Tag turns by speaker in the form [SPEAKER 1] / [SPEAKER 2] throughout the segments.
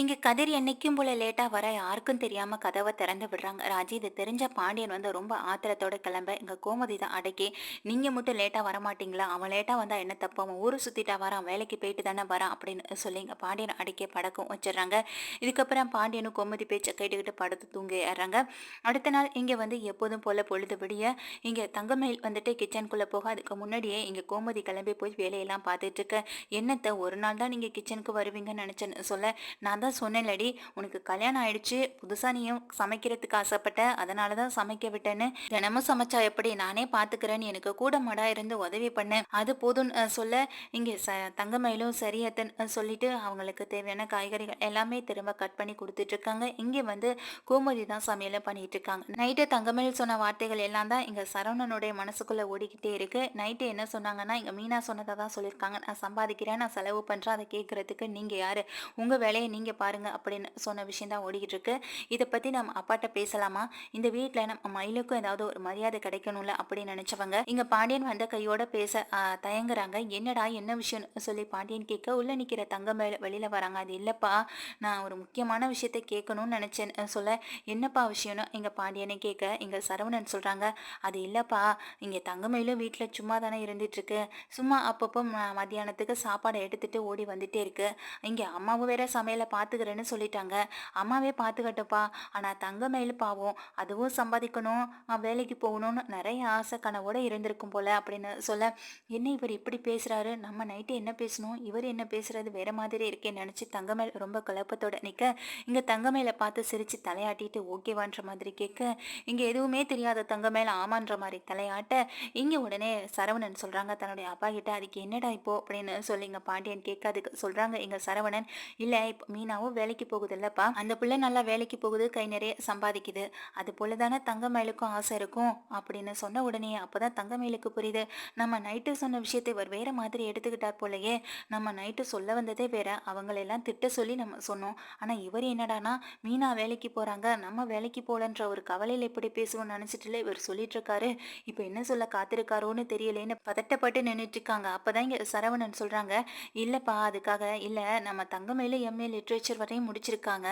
[SPEAKER 1] இங்க கதிர் என்னைக்கும் போல லேட்டா வர யாருக்கும் தெரியாம கதவை திறந்து விடுறாங்க. ராஜி இது தெரிஞ்ச பாண்டியன் வந்து ரொம்ப ஆத்திரத்தோட கிளம்ப இங்க கோமதி தான் அடக்கி நீங்க மட்டும் லேட்டா வரமாட்டீங்களா? அவன் லேட்டா வந்தா என்ன தப்பு? அவன் ஊரு சுத்திட்டா வரான் வேலைக்கு போயிட்டு தானே வரான் அப்படின்னு சொல்லி இங்க பாண்டியன் அடக்கி படக்கம் வச்சிடுறாங்க. இதுக்கப்புறம் பாண்டியனும் கோமதி பேச்சை கேட்டுக்கிட்டு படுத்து தூங்கி ஏறாங்க அடுத்த நாள் இங்க வந்து எப்போதும் போல பொழுது விடிய இங்க தங்கமயில் வந்துட்டு கிச்சனுக்குள்ள போக அதுக்கு முன்னாடியே இங்க கோமதி கிளம்பி போய் வேலையெல்லாம் பார்த்துட்டு இருக்க. என்னத்தை ஒரு நாள் தான் நீங்க கிச்சனுக்கு வருவீங்கன்னு நினைச்சேன்னு சொல்ல நான் தான் சொன்னேன்லடி. உனக்கு கல்யாணம் ஆயிடுச்சு புதுசாக நீயும் சமைக்கிறதுக்கு ஆசைப்பட்ட அதனால தான் சமைக்க விட்டேன்னு. தினமும் சமைச்சா எப்படி? நானே பார்த்துக்கிறேன்னு எனக்கு கூட மடா இருந்து உதவி பண்ணேன் அது போதும்னு சொல்ல இங்கே ச தங்கமயிலும் சரியத்தன் சொல்லிட்டு அவங்களுக்கு தேவையான காய்கறிகள் எல்லாமே திரும்ப கட் பண்ணி கொடுத்துட்டு இருக்காங்க இங்கே வந்து கோமதி தான் சமையலை பண்ணிட்டு இருக்காங்க நைட்டு தங்கமயில் சொன்ன வார்த்தைகள் எல்லாம் தான் இங்கே சரவணனுடைய மனசுக்குள்ளே ஓடிக்கிட்டே இருக்கு. நைட்டு என்ன சொன்னாங்கன்னா இங்கே மீனா சொன்னதை தான் சொல்லியிருக்காங்க. நான் சம்பாதிக்கிறேன் நான் செலவு பண்ணுறேன் அதை கேட்குறதுக்கு நீங்கள் யார்? உங்கள் வேலையை நீங்கள் பாருங்க அப்படின்னு சொன்ன விஷயம் தான் ஓடிக்கிட்டு இருக்கு இதை பற்றி நம்ம அப்பாட்ட பேசலாமா? இந்த வீட்டில் நம்ம மயிலுக்கும் ஏதாவது ஒரு மரியாதை கிடைக்கணும்ல அப்படின்னு நினச்சவங்க இங்கே பாண்டியன் வந்த கையோட பேச தயங்குறாங்க. என்னடா என்ன விஷயம்னு சொல்லி பாண்டியன் கேட்க உள்ள நிற்கிற தங்க மேல வெளியில் வராங்க. அது இல்லைப்பா நான் ஒரு முக்கியமான விஷயத்த கேட்கணும்னு நினச்சேன் சொல்ல. என்னப்பா விஷயம்னு இங்கே பாண்டியனை கேட்க இங்கே சரவணன் சொல்கிறாங்க அது இல்லைப்பா இங்கே தங்கமயிலும் வீட்டில் சும்மா தானே இருந்துட்டு இருக்கு சும்மா அப்பப்போ ம- மத்தியானத்துக்கு சாப்பாடை எடுத்துட்டு ஓடி வந்துட்டே இருக்கு. இங்கே அம்மாவும் வேற சமையலை பார்த்துக்கிறேன்னு சொல்லிட்டாங்க. அம்மாவே பார்த்துக்கட்டுப்பா ஆனால் தங்கமயில் பாவம். அதுவும் சம்பாதிக்கணும். வேலைக்கு போகணும்னு நிறைய ஆசை கனவோட இருந்திருக்கும் போல அப்படின்னு சொல்ல என்ன இவர் இப்படி பேசுறாரு? நம்ம நைட்டு என்ன பேசணும்? இவர் என்ன பேசுறது? வேற மாதிரி இருக்கேன்னு நினச்சி தங்கமேல் ரொம்ப குழப்பத்தோட நிற்க இங்கே தங்கமேலை பார்த்து சிரிச்சு தலையாட்டிட்டு ஓகேவான்ற மாதிரி கேட்க இங்கே எதுவுமே தெரியாத தங்கமேல ஆமான்ற மாதிரி தலையாட்ட இங்கே உடனே சரவணன் சொல்கிறாங்க தன்னுடைய அப்பா கிட்ட அதுக்கு என்னடா இப்போ? அப்படின்னு சொல்லி இங்கே பாண்டியன் கேட்க அதுக்கு சொல்கிறாங்க இங்கே சரவணன் இல்லை இப்போ மீனாவும் வேலைக்கு போகுதுல்லப்பா. அந்த பிள்ளை நல்லா வேலைக்கு போகுது கை நிறைய சம்பாதிக்குது. அது போல தானே தங்கமயிலுக்கும் ஆசை இருக்கும் அப்படின்னு சொன்ன உடனே அப்போதான் தங்கமயிலுக்கு புரியுது. நம்ம நைட்டு சொன்ன விஷயத்தை ஒரு வேற மாதிரி எடுத்துக்கிட்டார் போலயே நம்ம நைட்டு சொல்ல வந்ததே வேற. அவங்களெல்லாம் திட்ட சொல்லி நம்ம சொன்னோம். ஆனால் இவர் என்னடானா மீனா வேலைக்கு போகிறாங்க நம்ம வேலைக்கு போகலன்ற ஒரு கவலையில் எப்படி பேசுவோம்னு நினச்சிட்டுல இவர் சொல்லிட்டு இருக்காரு இப்போ என்ன சொல்ல காத்திருக்காரோன்னு தெரியலேன்னு பதட்டப்பட்டு நின்றுட்டு இருக்காங்க அப்போதான் இங்கே சரவணன் சொல்கிறாங்க இல்லைப்பா அதுக்காக இல்லை நம்ம தங்கமயில எம்ஏ லிட்ரேச்சர் வரையும் முடிச்சிருக்காங்க.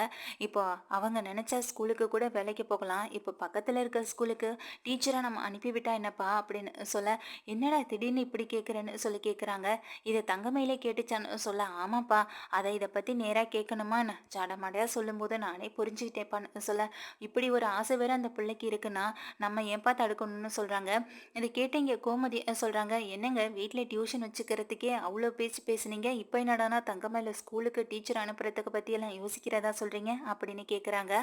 [SPEAKER 1] இப்போ அவங்க நினச்சா ஸ்கூலுக்கு கூட வேலைக்கு போகலாம். இப்போ பக்கத்தில் இருக்க ஸ்கூலுக்கு டீச்சராக நம்ம அனுப்பிவிட்டா என்னப்பா அப்படின்னு சொல்ல என்னடா திடீர்னு இப்படி கேட்குறேன்னு சொல்லி கேட்குறாங்க இதை தங்கமையிலே கேட்டுச்சான்னு சொல்ல ஆமாப்பா அதை இதை பற்றி நேராக கேட்கணுமா நான் சாடமாடையாக சொல்லும்போது நானே புரிஞ்சுக்கிட்டேப்பான்னு சொல்ல இப்படி ஒரு ஆசை வேற அந்த பிள்ளைக்கு இருக்குன்னா நம்ம ஏன்பா தடுக்கணும்னு சொல்கிறாங்க இதை கேட்டு இங்கே கோமதி சொல்கிறாங்க என்னங்க வீட்டில் டியூஷன் வச்சுக்கிறதுக்கே அவ்வளோ பேச்சு பேசுனீங்க. இப்போ என்னடானா தங்கமையில் ஸ்கூலுக்கு டீச்சர் அனுப்புறதுக்கு பற்றியெல்லாம் யோசிக்கிறதா சொல்கிறீங்க அப்படின்னு கேட்குறாங்க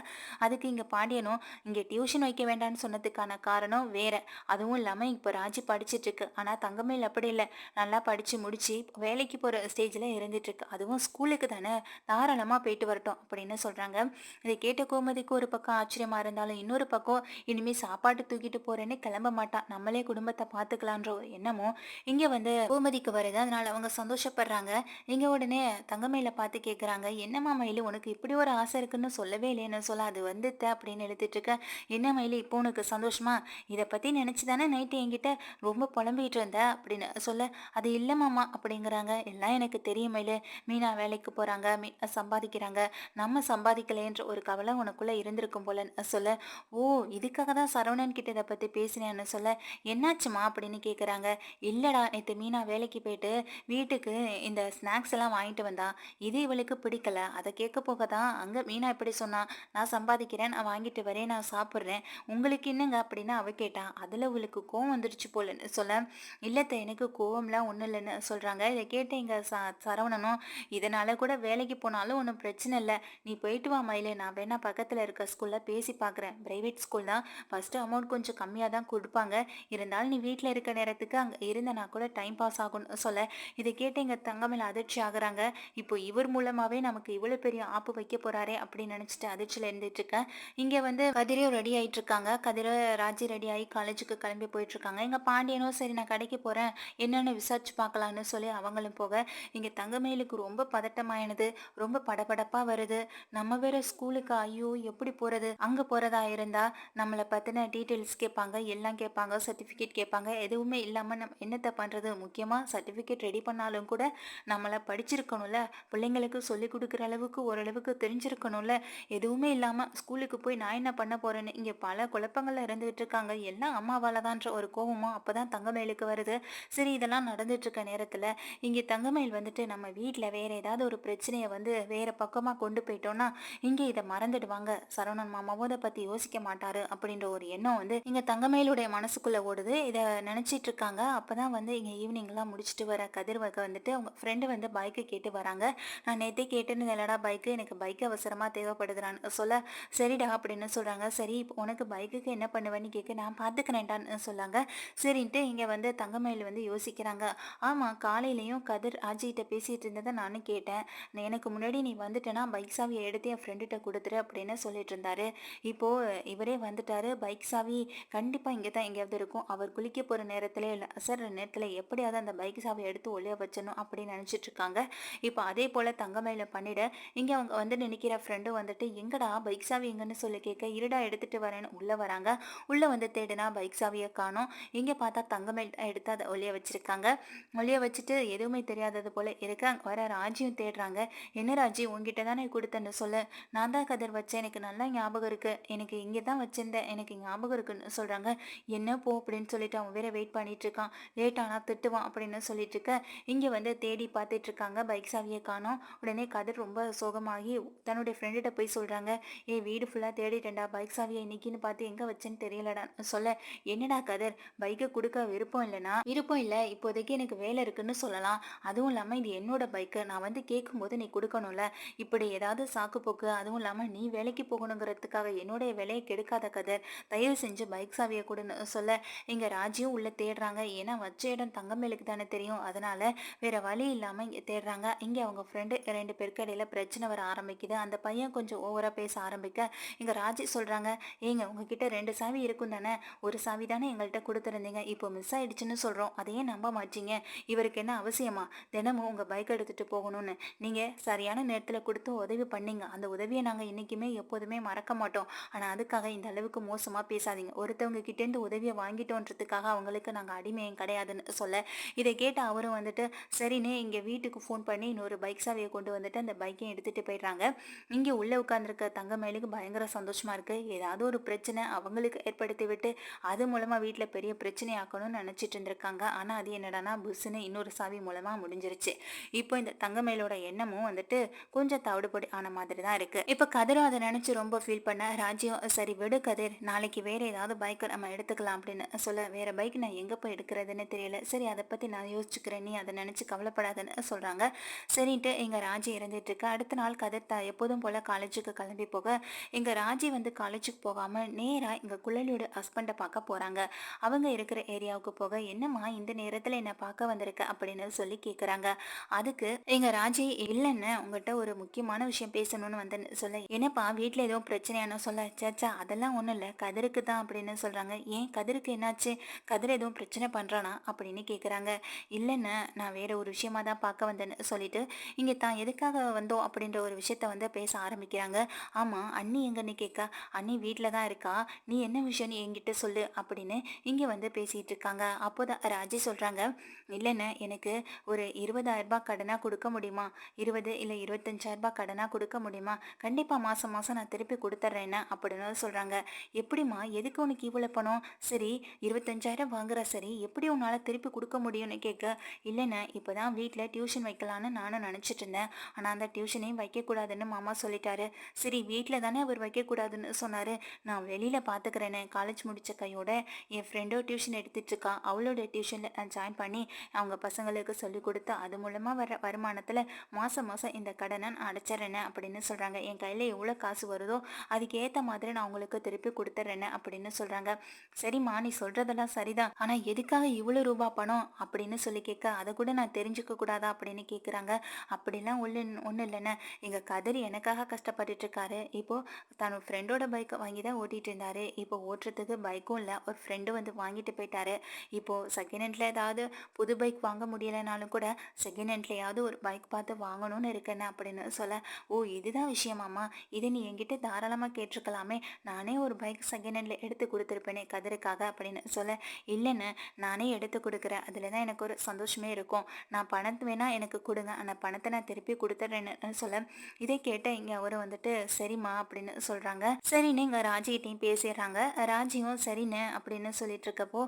[SPEAKER 1] அதுக்கு இங்கே பாண்டியனும் இங்கே டியூஷன் வைக்க வேண்டாம்னு சொன்னதுக்கான காரணம் வேற. அதுவும் இல்லாமல் இப்போ ராஜி படிச்சுட்ருக்கு. ஆனால் தங்கமேல் அப்படி இல்லை. நல்லா படித்து முடித்து வேலைக்கு போகிற ஸ்டேஜில் இருந்துட்டுருக்கு அதுவும் ஸ்கூலுக்கு தானே. தாராளமாக போயிட்டு வரட்டும் அப்படின்னு சொல்கிறாங்க இதை கேட்ட கோமதிக்கு ஒரு பக்கம் ஆச்சரியமாக இருந்தாலும் இன்னொரு பக்கம் இனிமேல் சாப்பாட்டு தூக்கிட்டு போகிறேன்னு கிளம்ப மாட்டான் நம்மளே குடும்பத்தை பார்த்துக்கலான்ற ஒரு எண்ணமும் இங்கே வந்து கோமதிக்கு வருது அதனால் அவங்க சந்தோஷப்படுறாங்க. இங்கே உடனே தங்கமேல பார்த்து கேட்குறாங்க என்னம்மா மயிலு. உனக்கு இப்படி ஒரு ஆசை இருக்குன்னு சொல்லவே இல்லைன்னு சொல்ல அது வந்துத்த அப்படின்னு எழுதிட்டு இருக்க என்ன மயிலு இப்போ உனக்கு சந்தோஷமா? இதை பற்றி நினச்சி தானே நைட்டு என்கிட்ட ரொம்ப புலம்பிட்டு இருந்த? அப்படின்னு சொல்ல அது இல்லைம்மாம்மா அப்படிங்கிறாங்க. எல்லாம் எனக்கு தெரியும் மயிலு. மீனா வேலைக்கு போகிறாங்க மீனா சம்பாதிக்கிறாங்க. நம்ம சம்பாதிக்கலைன்ற ஒரு கவலை உனக்குள்ளே இருந்திருக்கும் போல சொல்ல ஓ இதுக்காக தான் சரவணன் கிட்ட இதை பற்றி பேசினேன்னு சொல்ல என்னாச்சுமா அப்படின்னு கேட்குறாங்க இல்லைடா நேற்று மீனா வேலைக்கு போயிட்டு வீட்டுக்கு இந்த ஸ்நாக்ஸ் எல்லாம் வாங்கிட்டு வந்தா இது இவளுக்கு பிடிக்கல. அதை கேட்க போக தான் அங்கே மீனா இப்படி சொன்னா நான் சம்பாதிக்கிறேன் நான் வாங்கிட்டு வரேன் நான் சாப்பிட்றேன். உங்களுக்கு என்னங்க? அப்படின்னு அவ கேட்டான் அதில் உங்களுக்கு கோவம் வந்துடுச்சு போலன்னு சொல்ல. இல்லத்தை எனக்கு கோவம்லாம் ஒன்றும் இல்லைன்னு சொல்கிறாங்க இதை கேட்ட இங்கே ச சரவணனும். இதனால் கூட வேலைக்கு போனாலும் ஒன்றும் பிரச்சனை இல்லை. நீ போயிட்டு வா மயிலே. நான் வேணா பக்கத்தில் இருக்க ஸ்கூலில் பேசி பார்க்குறேன் ப்ரைவேட் ஸ்கூல் தான். ஃபஸ்ட்டு அமௌண்ட் கொஞ்சம் கம்மியாக தான் கொடுப்பாங்க. இருந்தாலும் நீ வீட்டில் இருக்க நேரத்துக்கு அங்கே இருந்தனா கூட டைம் பாஸ் ஆகும்னு சொல்ல. இதை கேட்டு எங்கள் தங்கமேல அதிர்ச்சி ஆகுறாங்க. இப்போ இவர் மூலமாகவே நமக்கு இவ்வளோ பெரிய ஆப்பு வைக்க போகிறாரே அப்படின்னு நினச்சிட்டு அதிர்ச்சியில் இருந்துட்டு இருக்கேன் இங்கே வந்து கதிரையும் ரெடி ஆகிட்டு இருக்காங்க கதிரை ராஜி ரெடி ஆகி காலேஜுக்கு கிளம்பி போயிட்டுருக்காங்க. எங்கள் பாண்டியனும் சரி நான் கடைக்கு போகிறேன் என்னென்னு விசாரிச்சு பார்க்கலான்னு சொல்லி அவங்களும் போக இங்கே தங்கமயிலுக்கு ரொம்ப பதட்டமாயினது. ரொம்ப படபடப்பாக வருது. நம்ம வேற ஸ்கூலுக்கு ஐயோ எப்படி போகிறது அங்கே போகிறதா இருந்தால் நம்மளை பற்றின டீட்டெயில்ஸ் கேட்பாங்க எல்லாம் கேட்பாங்க சர்டிஃபிகேட் கேட்பாங்க. எதுவுமே இல்லாமல் நம்ம என்னத்தை பண்ணுறது முக்கியமாக சர்டிஃபிகேட் ரெடி பண்ணாலும் கூட நம்மளை படிச்சிருக்கணும்ல. பிள்ளைங்களுக்கு சொல்லி கொடுக்குற அளவுக்கு ஓரளவுக்கு தெரிஞ்சிருக்கணும்ல. எதுவுமே இல்லாமல் ஸ்கூலுக்கு போய் நான் என்ன பண்ண போறேன்னு இங்கே பல குழப்பங்கள்ல இருந்துகிட்டு இருக்காங்க. எல்லாம் அம்மாவால் தான்ற ஒரு கோபமும் அப்பதான் தங்கமயிலுக்கு வருது. சரி இதெல்லாம் நடந்துட்டு இருக்க நேரத்தில் இங்கே தங்கமயில் வந்துட்டு நம்ம வீட்டில் வேற ஏதாவது ஒரு பிரச்சனையை வந்து வேற பக்கமாக கொண்டு போயிட்டோம்னா இங்கே இதை மறந்துடுவாங்க. சரவணன் மாமாவும் இதை பற்றி யோசிக்க மாட்டாரு அப்படின்ற ஒரு எண்ணம் வந்து இங்கே தங்கமயிலுடைய மனசுக்குள்ளே ஓடுது. இதை நினச்சிட்டு இருக்காங்க. அப்போ தான் வந்து இங்கே ஈவினிங்லாம் முடிச்சுட்டு வர கதிர்வகை வந்துட்டு அவங்க ஃப்ரெண்டு வந்து பைக்கு கேட்டு வராங்க. நான் நேற்றே கேட்டுன்னு இல்லைடா பைக்கு எனக்கு பைக் அவசரமாக தேவைப்படுதுறான்னு சொல்ல சரிடா அப்படின்னு சொல்கிறாங்க சரி இப்போ உனக்கு பைக்குக்கு என்ன பண்ணுவேன்னு கேட்க நான் பார்த்துக்கிறேன்டான்னு சொல்லாங்க. சரின்ட்டு இங்கே வந்து தங்கமயில் வந்து யோசிக்கிறாங்க. ஆமாம் காலையிலையும் கதிர் ஆஜிகிட்ட பேசிகிட்டு இருந்ததை நானும் கேட்டேன். எனக்கு முன்னாடி நீ வந்துட்டேன்னா பைக் சாவியை எடுத்து என் ஃப்ரெண்டுகிட்ட கொடுத்துரு அப்படின்னு சொல்லிட்டு இருந்தாரு. இப்போது இவரே வந்துட்டாரு. பைக் சாவி கண்டிப்பாக இங்கே தான் எங்கேயாவது இருக்கும். அவர் குளிக்க போகிற நேரத்தில் இல்லை அசர்ற நேரத்தில் எப்படியாவது அந்த பைக் சாவியை எடுத்து ஒளிய வச்சணும் அப்படின்னு நினச்சிட்டு இருக்காங்க. இப்போ அதே போல் தங்கமயில பண்ணிட இங்கே அவங்க வந்து நினைக்கிற ஃப்ரெண்டும் வந்துட்டு எங்கடா பைக் சாவி எங்கன்னு சொல்லி கேட்க இருடா எடுத்துகிட்டு வரேன்னு உள்ளே வராங்க. உள்ளே வந்து தேடுனா பைக் சாவியை காணும். இங்கே பார்த்தா தங்கமே எடுத்து அதை ஒளிய வச்சுருக்காங்க. ஒளிய வச்சுட்டு எதுவுமே தெரியாதது போல் இருக்க. வர ராஜியும் தேடுறாங்க. என்ன ராஜி உங்ககிட்ட தானே கொடுத்தேன்னு சொல்லு. நான் தான் கதிர் வச்சேன். எனக்கு நல்லா ஞாபகம் இருக்குது எனக்கு இங்கே தான் வச்சிருந்தேன். எனக்கு ஞாபகம் இருக்குன்னு சொல்கிறாங்க என்ன போ அப்படின்னு சொல்லிட்டு அவன் வேற வெயிட் பண்ணிட்டு இருக்கான். லேட் ஆனால் திட்டுவான் அப்படின்னு சொல்லிட்டு இருக்க. இங்கே வந்து தேடி பார்த்துட்டு இருக்காங்க. பைக் சாவியை காணோம். உடனே கதிர் ரொம்ப ரொம்ப சோகமாகி தன்னுடைய ஃப்ரெண்டுகிட்ட போய் சொல்கிறாங்க ஏ வீடு ஃபுல்லாக தேடிட்டேன்டா பைக் சாவியை இன்னைக்குன்னு பார்த்து எங்கே வச்சேன்னு தெரியலடா. சொல்ல என்னடா கதர் பைக்கை கொடுக்க விருப்பம் இல்லைனா விருப்பம் இல்லை இப்போதைக்கு எனக்கு வேலை இருக்குன்னு சொல்லலாம். அதுவும் இல்லாமல் இது என்னோட பைக்கு நான் வந்து கேட்கும்போது நீ கொடுக்கணும்ல. இப்படி ஏதாவது சாக்கு போக்கு அதுவும் இல்லாமல் நீ வேலைக்கு போகணுங்கிறதுக்காக என்னுடைய வேலையை கெடுக்காத கதர். தயவு செஞ்சு பைக் சாவியை கொடுன்னு சொல்ல. இங்கே ராஜியும் உள்ளே தேடுறாங்க. ஏன்னா வச்ச இடம் தங்கமேலுக்கு தானே தெரியும். அதனால வேற வழி இல்லாமல் இங்கே தேடுறாங்க. இங்கே அவங்க ஃப்ரெண்டு ரெண்டு பேருக்கு இடையில பிரச்சனை வர ஆரம்பிக்குது. அந்த பையன் கொஞ்சம் ஓவராக பேச ஆரம்பிக்க இங்கே ராஜி சொல்கிறாங்க ஏங்க உங்ககிட்ட ரெண்டு சாவி இருக்கும் தானே? ஒரு சாவி தானே எங்கள்கிட்ட கொடுத்துருந்தீங்க. இப்போ மிஸ் ஆயிடுச்சுன்னு சொல்கிறோம் அதையே நம்ப மாட்டீங்க. இவருக்கு என்ன அவசியமா? தினமும் உங்கள் பைக் எடுத்துகிட்டு போகணும்னு. நீங்கள் சரியான நேரத்தில் கொடுத்து உதவி பண்ணீங்க. அந்த உதவியை நாங்கள் என்றைக்குமே எப்போதுமே மறக்க மாட்டோம். ஆனால் அதுக்காக இந்த அளவுக்கு மோசமாக பேசாதீங்க. ஒருத்தவங்க கிட்டேருந்து உதவியை வாங்கிட்டோன்றதுக்காக அவங்களுக்கு நாங்கள் அடிமையும் கிடையாதுன்னு சொல்ல இதை கேட்டு அவரும் வந்துட்டு சரின்னு இங்கே வீட்டுக்கு ஃபோன் பண்ணி இன்னொரு பைக் சாவியை கொண்டு வந்துட்டு அந்த பைக் வரைக்கும் எடுத்துகிட்டு போயிடுறாங்க. இங்கே உள்ளே உட்காந்துருக்க தங்கமயிலுக்கு பயங்கர சந்தோஷமாக இருக்குது ஏதாவது ஒரு பிரச்சனை அவங்களுக்கு ஏற்படுத்தி விட்டு அது மூலமாக வீட்டில் பெரிய பிரச்சனை ஆக்கணும்னு நினச்சிட்டு இருந்திருக்காங்க. ஆனால் அது என்னடானா புஷ்ஷுன்னு இன்னொரு சாவி மூலமாக முடிஞ்சிருச்சு. இப்போ இந்த தங்கமயிலோட எண்ணமும் வந்துட்டு கொஞ்சம் தவிடுபடி ஆன மாதிரி தான் இருக்குது இப்போ கதிரும் அதை நினச்சி ரொம்ப ஃபீல் பண்ண ராஜ்யம் சரி விடு கதிர் நாளைக்கு வேறு ஏதாவது பைக்கை நம்ம எடுத்துக்கலாம் அப்படின்னு சொல்ல வேறு பைக் நான் எங்கே போய் எடுக்கிறதுன்னு தெரியல. சரி அதை பற்றி நான் யோசிச்சுக்கிறேன் நீ அதை நினச்சி கவலைப்படாதுன்னு சொல்கிறாங்க சரின்ட்டு எங்கள் ராஜி இறந்துட்டுருக்கு அடுத்த நாள் கதிர் த எப்போதும் போல் காலேஜுக்கு கிளம்பி போக எங்கள் ராஜி வந்து காலேஜுக்கு போகாமல் நேராக எங்கள் குழலியோட ஹஸ்பண்டை பார்க்க போகிறாங்க அவங்க இருக்கிற ஏரியாவுக்கு போக என்னம்மா இந்த நேரத்தில் என்னை பார்க்க வந்திருக்க? அப்படின்னு சொல்லி கேட்குறாங்க அதுக்கு எங்கள் ராஜி இல்லைன்னு உங்கள்கிட்ட ஒரு முக்கியமான விஷயம் பேசணும்னு வந்து சொல்ல என்னப்பா வீட்டில் எதுவும் பிரச்சனையானு சொல்ல சேச்சா அதெல்லாம் ஒன்றும் இல்லை. கதிருக்கு தான் அப்படின்னு சொல்கிறாங்க ஏன்? கதிருக்கு என்னாச்சு? கதிர் எதுவும் பிரச்சனை பண்ணுறானா அப்படின்னு கேட்குறாங்க இல்லைன்னு நான் வேற ஒரு விஷயமா தான் பார்க்க வந்தேன்னு சொல்லிட்டு இங்கே தான் எதுக்காக வந்தோம் அப்படின்ற ஒரு விஷயத்த வந்து பேச ஆரம்பிக்கிறாங்க. ஆமாம் அண்ணி எங்கன்னு கேட்க அண்ணி வீட்டில் தான் இருக்கா? நீ என்ன விஷயம் நீ என்கிட்ட சொல்லு அப்படின்னு இங்கே வந்து பேசிகிட்டு இருக்காங்க. அப்போதான் ராஜி சொல்கிறாங்க இல்லைன்னு எனக்கு ஒரு இருபதாயிரம் ரூபாய் கடனாக கொடுக்க முடியுமா? இருபது இல்லை இருபத்தஞ்சாயிரரூபா கடனாக கொடுக்க முடியுமா? கண்டிப்பாக மாதம் மாதம் நான் திருப்பி கொடுத்துட்றேன்னு அப்படின்னு சொல்கிறாங்க எப்படிம்மா எதுக்கு உனக்கு இவ்வளோ பணம்? சரி இருபத்தஞ்சாயிரம் வாங்குற சரி எப்படி உன்னால் திருப்பி கொடுக்க முடியும்னு கேட்க இல்லைன்னு இப்போ தான் வீட்டில் டியூஷன் வைக்கலான்னு நானும் நினச்சிட்டு இருந்தேன். ஆனால் அந்த டியூஷனையும் வைக்கக்கூடாதுன்னு மாமா சொல்லிட்டாரு. சரி வீட்டில் தானே அவர் வைக்கக்கூடாதுன்னு சொன்னார். நான் வெளியில் பார்த்துக்கிறேனே காலேஜ் முடித்த கையோட என் ஃப்ரெண்டோ டியூஷன் எடுத்துட்ருக்கா அவளோட டியூஷனில் நான் ஜாயின் பண்ணி அவங்க பசங்களுக்கு சொல்லிக் கொடுத்து அது மூலமாக வர வருமானத்தில் மாதம் மாதம் இந்த கடனை நான் அடைச்சிட்றேனே அப்படின்னு சொல்கிறாங்க என் கையில் எவ்வளோ காசு வருதோ அதுக்கேற்ற மாதிரி நான் உங்களுக்கு திருப்பி கொடுத்துட்றேனே அப்படின்னு சொல்கிறாங்க சரிம்மா நீ சொல்கிறதெல்லாம் சரிதான். ஆனால் எதுக்காக இவ்வளோ ரூபா பணம் அப்படின்னு சொல்லி கேட்க அதை கூட நான் தெரிஞ்சுக்க கூடாதா அப்படின்னு கேட்குறாங்க அப்படிலாம் ஒன்று ஒன்று ஒன்றும் இல்லைண்ணே எங்கள் கதிர் எனக்காக கஷ்டப்பட்டுட்டு இருக்காரு இப்போது தன் ஃப்ரெண்டோட பைக்கை வாங்கி தான் ஓட்டிகிட்டு இருந்தாரு இப்போ ஓட்டுறதுக்கு பைக்கும் இல்லை ஒரு ஃப்ரெண்டு வந்து வாங்கிட்டு போயிட்டாரு. இப்போது செகண்ட் ஹேண்டில் ஏதாவது புது பைக் வாங்க முடியலைனாலும் கூட செகண்ட் ஹேண்ட்லையாவது ஒரு பைக் பார்த்து வாங்கணும்னு இருக்கேன்னு அப்படின்னு சொல்ல ஓ இதுதான் விஷயமாம்மா இதை நீ என்கிட்ட தாராளமாக கேட்டிருக்கலாமே. நானே ஒரு பைக் செகண்ட் ஹேண்டில் எடுத்து கொடுத்துருப்பேனே கதருக்காக அப்படின்னு சொல்ல இல்லைன்னு நானே எடுத்து கொடுக்குறேன். அதில் தான் எனக்கு ஒரு சந்தோஷமே இருக்கும். நான் பணத்தை வேணால் எனக்கு கொடுங்க. அந்த பணத்தை நான் திருப்பி கொடுத்துட்றேன்னு சொல்ல. இதை கேட்ட இங்கே அவர் வந்துட்டு சரிம்மா அப்படின்னு சொல்கிறாங்க சரின்னு இங்கே ராஜிகிட்டையும் பேசிடுறாங்க. ராஜியும் சரிண்ணே அப்படின்னு சொல்லிட்டு இருக்கப்போ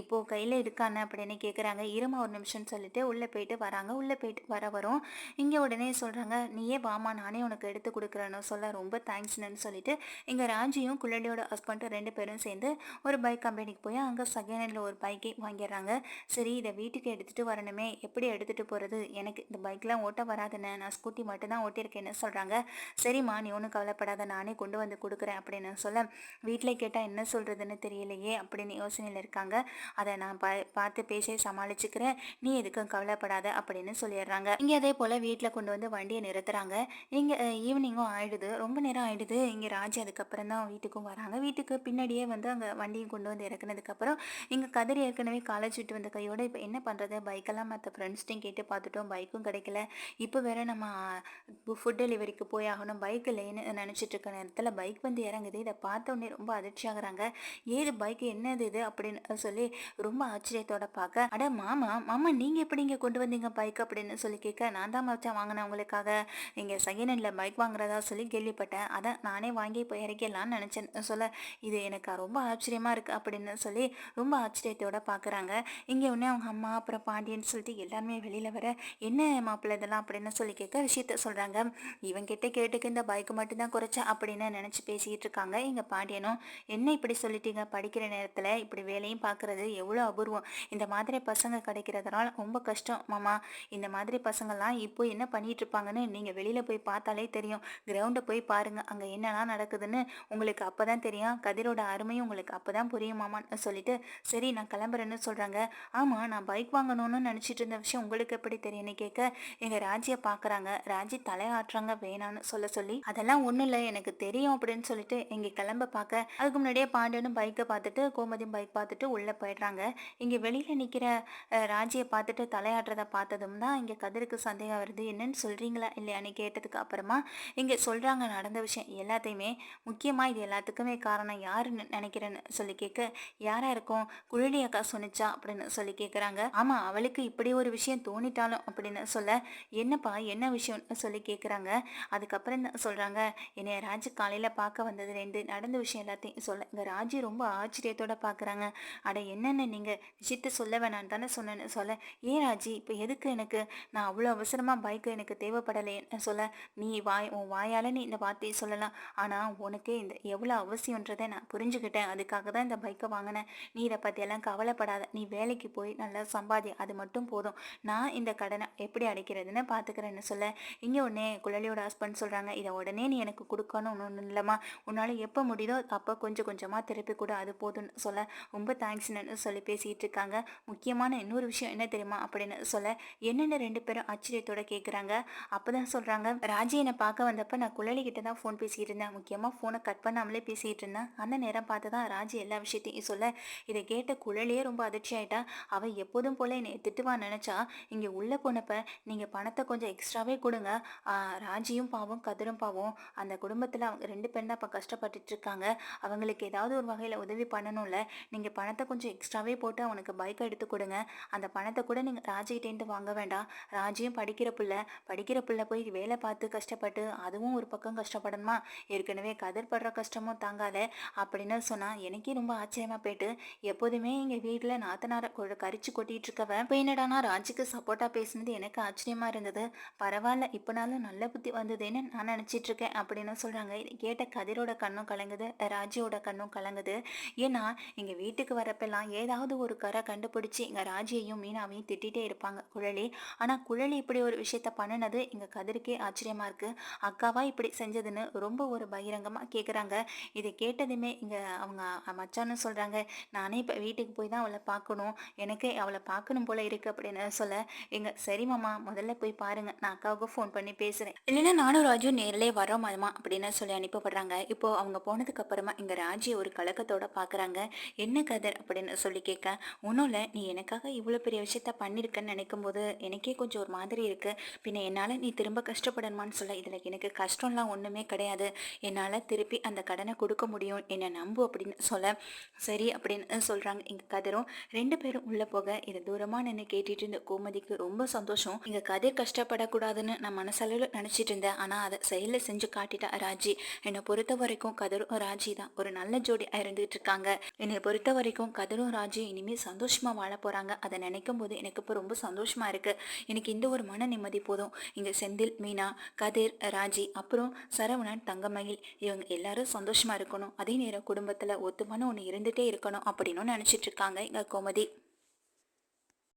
[SPEAKER 1] இப்போது இப்போ கையில் இருக்கானே அப்படின்னு கேட்குறாங்க இருமா ஒரு நிமிஷம்னு சொல்லிட்டு உள்ளே போயிட்டு வராங்க. உள்ளே போயிட்டு வர வரும். இங்கே உடனே சொல்கிறாங்க நீயே வாமா நானே உனக்கு எடுத்து கொடுக்குறேன்னு சொல்ல ரொம்ப தேங்க்ஸ்னு சொல்லிட்டு இங்கே ராஜியும் குள்ளடியோட ஹஸ்பண்டும் ரெண்டு பேரும் சேர்ந்து ஒரு பைக் கம்பெனிக்கு போய் அங்கே செகண்ட் ஹேண்டில் ஒரு பைக்கை வாங்கிடுறாங்க. சரி இதை வீட்டுக்கு எடுத்துகிட்டு வரணுமே. எப்படி எடுத்துகிட்டு போகிறது எனக்கு இந்த பைக்லாம் ஓட்ட வராதுன்னு நான் ஸ்கூட்டி மட்டும்தான் ஓட்டியிருக்கேன்னு சொல்கிறாங்க சரிம்மா நீ ஒன்றும் கவலைப்படாத நானே கொண்டு வந்து கொடுக்குறேன் அப்படின்னு சொல்ல வீட்டில் கேட்டால் என்ன சொல்கிறதுன்னு தெரியலையே அப்படின்னு யோசனையில் இருக்காங்க. அதை நான் பா பார்த்து பேசி சமாளிச்சுக்கிறேன். நீ எதுக்கும் கவலைப்படாத அப்படின்னு சொல்லிடுறாங்க. இங்கே அதே போல் வீட்டில் கொண்டு வந்து வண்டியை நிறுத்துறாங்க. இங்கே ஈவினிங்கும் ஆயிடுது. ரொம்ப நேரம் ஆயிடுது. இங்கே ராஜி அதுக்கப்புறம் தான் வீட்டுக்கும் வராங்க. வீட்டுக்கு பின்னாடியே வந்து அங்கே வண்டியும் கொண்டு வந்து இறக்குனதுக்கப்புறம் இங்கே கதிர் ஏற்கனவே காலேஜ் விட்டு வந்த கையோட இப்போ என்ன பண்ணுறது பைக்கெல்லாம் மற்ற ஃப்ரெண்ட்ஸ்ட்டையும் கேட்டு பார்த்துட்டோம். பைக்கும் கிடைக்கல. இப்போ வேற நம்ம ஃபுட் டெலிவரிக்கு போய் ஆகணும். பைக் இல்லைன்னு நினச்சிட்டு இருக்க நேரத்தில் பைக் வந்து இறங்குது. இதை பார்த்த உடனே ரொம்ப அதிர்ச்சி ஆகுறாங்க ஏது பைக் என்னது இது? அப்படின்னு சொல்லி ரொம்ப ஆச்சரியத்தோட பார்க்க அட மாமா மாமா நீங்கள் எப்படி இங்கே கொண்டு வந்தீங்க பைக் அப்படின்னு சொல்லி கேட்க நான் தான் மச்சா வாங்கினேன் உங்களுக்காக. இங்கே செகண்ட் ஹேண்டில் பைக் வாங்குறதா சொல்லி கேள்விப்பட்டேன். அதை நானே வாங்கி போய் இறக்கலாம்னு நினச்சேன். சொல்ல இது எனக்கு ரொம்ப ஆச்சரியமாக இருக்குது அப்படின்னு சொல்லி ரொம்ப ஆச்சரியத்தோட பார்க்குறாங்க. இங்கே உடனே அவங்க அம்மா அப்புறம் பாண்டியன்னு சொல்லிட்டு எல்லாருமே வெளியில் வர என்ன மாப்பிள்ளை இதெல்லாம்? அப்படின்னு சொல்லி கேட்க விஷயத்த சொல்கிறாங்க இவங்கிட்ட கேட்டுக்கு இந்த பைக்கு மட்டும்தான் குறைச்சா அப்படின்னு நினச்சி பேசிக்கிட்டு இருக்காங்க. எங்கள் பாண்டியனும் என்ன இப்படி சொல்லிட்டீங்க? படிக்கிற நேரத்தில் இப்படி வேலையும் பார்க்குறது எவ்வளோ அபூர்வம். இந்த மாதிரி பசங்க கிடைக்கிறதுனால ரொம்ப கஷ்டம் மாமா. இந்த மாதிரி பசங்கள்லாம் இப்போ என்ன பண்ணிட்டு இருப்பாங்கன்னு நீங்கள் வெளியில் போய் பார்த்தாலே தெரியும். கிரவுண்டை போய் பாருங்கள் அங்கே என்னெல்லாம் நடக்குதுன்னு உங்களுக்கு அப்போ தான் தெரியும். கதிரோட அருமையும் உங்களுக்கு அப்போ தான் புரியும் மாமான்னு சொல்லிட்டு சரி நான் கிளம்புறேன்னு சொல்கிறாங்க ஆமாம் நான் பைக் வாங்கணும்னு நினச்சிட்டு இருந்த விஷயம் உங்களுக்கு எப்படி தெரியும்னு கேட்க எங்கள் ராஜியை பார்க்குறாங்க ராஜி தலையாட்டுறாங்க வேணான்னு சொல்ல சொல்லி அதெல்லாம் ஒன்றும் இல்லை எனக்கு தெரியும் அப்படின்னு சொல்லிட்டு இங்கே கிளம்ப பார்க்க அதுக்கு முன்னாடியே பாண்டியனும் பைக்கை பார்த்துட்டு கோமதியும் பைக் பார்த்துட்டு உள்ளே போயிடுறாங்க. இங்கே வெளியில் நிற்கிற ராஜியை பார்த்துட்டு தலையாட்டுறதை பார்த்ததும் தான் இங்கே கதிருக்கு சந்தேகம் வருது. என்னன்னு சொல்கிறீங்களா இல்லையான்னு கேட்டதுக்கு அப்புறமா இங்கே சொல்கிறாங்க நடந்த விஷயம் எல்லாத்தையுமே. முக்கியமாக இது எல்லாத்துக்குமே காரணம் யாருன்னு நினைக்கிறேன்னு சொல்லி கேட்க யாராக இருக்கும்? குழலி அக்கா சொன்னிச்சா? அப்படின்னு சொல்லி கேட்குறாங்க ஆமாம் அவளுக்கு இப்படி ஒரு விஷயம் தோணிட்டாலும் அப்படின்னு சொல்ல என்னப்பா என்ன விஷயம் விஷயம்னு சொல்லி கேட்குறாங்க அதுக்கப்புறம் தான் சொல்கிறாங்க என்னை ராஜு காலையில் பார்க்க வந்தது ரெண்டு. நடந்த விஷயம் எல்லாத்தையும் சொல்ல. இங்கே ராஜி ரொம்ப ஆச்சரியத்தோட பார்க்குறாங்க அட என்னென்ன நீங்கள் விஷயத்தை சொல்ல வேணான்னு தானே சொன்னேன்னு சொல்ல. ஏன் ராஜி? இப்போ எதுக்கு எனக்கு? நான் அவ்வளோ அவசரமாக பைக்கு எனக்கு தேவைப்படலைன்னு சொல்ல. நீ வாய் உன் வாயால் நீ இந்த வார்த்தையை சொல்லலாம். ஆனால் உனக்கு இந்த எவ்வளோ அவசியன்றதை நான் புரிஞ்சுக்கிட்டேன். அதுக்காக தான் இந்த பைக்கை வாங்கினேன். நீ இதை பற்றியெல்லாம் கவலைப்படாத. நீ வேலைக்கு போய் நல்லா சம்பாதி. அது மட்டும் போதும். நான் இந்த கடனை எப்படி அடைக்கிறதுன்னு பார்த்துக்கிறேன்னு சொல்ல. இங்கே உடனே குழலியோட ஹஸ்பண்ட் சொல்கிறாங்க இதை உடனே நீ எனக்கு கொடுக்கணும் ஒன்றும் இல்லைம்மா. உன்னால் எப்போ முடியுதோ அப்போ கொஞ்சம் கொஞ்சமாக திருப்பி கூட அது போதும்னு சொல்ல ரொம்ப தேங்க்ஸ்னு சொல்லி பேசிகிட்டு இருக்காங்க. முக்கியமான இன்னொரு விஷயம் என்ன தெரியுமா அப்படின்னு சொல்ல என்னென்ன ரெண்டு பேரும் ஆச்சரியத்தோட கேட்குறாங்க அப்போ தான் சொல்கிறாங்க ராஜி என்னை பார்க்க வந்தப்போ நான் குழலி கிட்ட தான் ஃபோன் பேசிகிட்டு இருந்தேன். முக்கியமாக ஃபோனை கட் பண்ணாமலே பேசிகிட்டு இருந்தேன். அந்த நேரம் பார்த்து தான் ராஜி எல்லா விஷயத்தையும் சொல்ல இதை கேட்ட குழலியே ரொம்ப அதிர்ச்சி ஆயிட்டா. அவள் எப்போதும் போல் என்னை திட்டுவான்னு நினச்சா இங்கே உள்ளே போனப்போ நீங்கள் பணத்தை கொஞ்சம் எக்ஸ்ட்ராவே கொடுங்க ஆ, ராஜியும் பாவம் கதிரும் பாவம் அந்த குடும்பத்தில் அவங்க ரெண்டு பேரும் தான் இப்போ கஷ்டப்பட்டுட்டு இருக்காங்க. அவங்களுக்கு ஏதாவது ஒரு வகையில் உதவி பண்ணணும்ல. நீங்கள் பணத்தை கொஞ்சம் எக்ஸ்ட்ராவே போட்டு அவனுக்கு பைக் எடுத்து கொடுங்க. அந்த பணத்தை கூட நீங்கள் ராஜிகிட்டேருந்து வாங்க வேண்டாம். ராஜியும் படிக்கிற பிள்ளை. படிக்கிற பிள்ளை போய் வேலை பார்த்து கஷ்டப்பட்டு அதுவும் ஒரு பக்கம் கஷ்டப்படணுமா? ஏற்கனவே கதிர் படுற கஷ்டமும் தாங்காத அப்படின்னு சொன்னால் எனக்கே ரொம்ப ஆச்சரியமாக போயிட்டு எப்போதுமே எங்கள் வீட்டில் நாத்தனாரை கொ கரிச்சு கொட்டிகிட்டு இருக்கவன். இப்போ என்னடானா ராஜிக்கு சப்போர்ட்டாக பேசுனது எனக்கு ஆச்சரியமாக இருந்தது. பரவாயில்ல இப்போனாலும் நல்ல புத்தி வந்ததுன்னு நான் நினச்சிட்டு இருக்கேன் அப்படின்னு சொல்கிறாங்க இதை கேட்ட கதிரோட கண்ணும் கலங்குது ராஜியோட கண்ணும் கலங்குது. ஏன்னா எங்கள் வீட்டுக்கு வரப்பெல்லாம் ஏதாவது ஒரு கரை கண்டுபிடிச்சி இங்கே ராஜியையும் மீனாவையும் திட்டிகிட்டே இருப்பாங்க குழலி. ஆனால் குழலி இப்படி ஒரு விஷயத்த பண்ணினது இங்கே கதிருக்கே ஆச்சரியமாக இருக்குது அக்காவா இப்படி செஞ்சதுன்னு ரொம்ப ஒரு பகிரங்கமாக கேட்குறாங்க இதை கேட்டதுமே இங்கே அவங்க மச்சான்னு சொல்கிறாங்க நானே இப்போ வீட்டுக்கு போய் தான் அவளை பார்க்கணும் எனக்கு அவளை பார்க்கணும் போல இருக்குது அப்படின்னு சொல்ல எங்கள் சரி மாமா முதல்ல போய் பாருங்கள் நான் அக்காவுக்கு ஃபோன் பண்ணி பேசுகிறேன் இல்லைன்னா நானும் ராஜு நேரிலே வரோம் மாமா அப்படின்னு சொல்லி அனுப்பப்படுறாங்க. இப்போ அவங்க போனதுக்கு அப்புறமா இங்கே ராஜி ஒரு கலக்கத்தோட பார்க்குறாங்க என்ன கதர்? அப்படின்னு சொல்லி கேட்க ஒன்றும் இல்லை. நீ எனக்காக இவ்வளோ பெரிய விஷயத்த பண்ணியிருக்கேன்னு நினைக்கும் போது எனக்கே கொஞ்சம் ஒரு மாதிரி இருக்கு. பின்ன என்னால் நீ திரும்ப கஷ்டப்படணுமான்னு சொல்ல இதில் எனக்கு கஷ்டம்லாம் ஒன்றுமே கிடையாது. என்னால் திருப்பி அந்த கடனை கொடுக்க முடியும். என்னை நம்பு அப்படின்னு சொல்ல சரி அப்படின்னு சொல்கிறாங்க இங்கே கதிரும் ரெண்டு பேரும் உள்ளே போக இதை தூரமாக நின்று கேட்டுட்டு இருந்த கோமதிக்கு ரொம்ப சந்தோஷம். இங்கே கதிர் கஷ்டப்படக்கூடாதுன்னு நான் மனசளவில் நினச்சிட்டு இருந்தேன். ஆனால் அதை செயலில் செஞ்சு காட்டிட்டா ராஜி. என்னை பொறுத்த வரைக்கும் கதரும் ராஜி தான். ஒரு நல்ல ஜோடியாக இருந்துகிட்டு இருக்காங்க. என்னை பொறுத்த வரைக்கும் கதரும் ராஜி இனிமேல் சந்தோஷமாக வாழ போகிறாங்க அதை நினைக்கும் போது எனக்கு இப்போ ரொம்ப சந்தோஷமாக இருக்குது எனக்கு இந்த ஒரு மன நிம்மதி போதும். இங்கே செந்தில் மீனா கதிர் ராஜி அப்புறம் சரவணன் தங்கமயில் இவங்க எல்லாரும் சந்தோஷமாக இருக்கணும். அதே நேரம் குடும்பத்தில் ஒத்துமான ஒன்று இருந்துகிட்டே இருக்கணும். அப்படின்னு நினச்சிட்டு இருக்காங்க எங்கள் கோமதி.